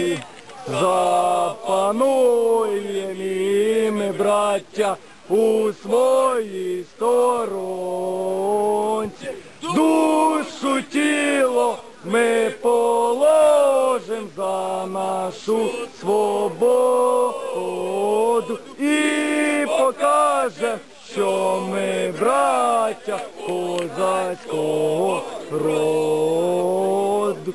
Господі, запануєм ми, браття, у своїй сторонці. Душу тіло ми положим за нашу свободу і покажем, що ми браття козацького роду.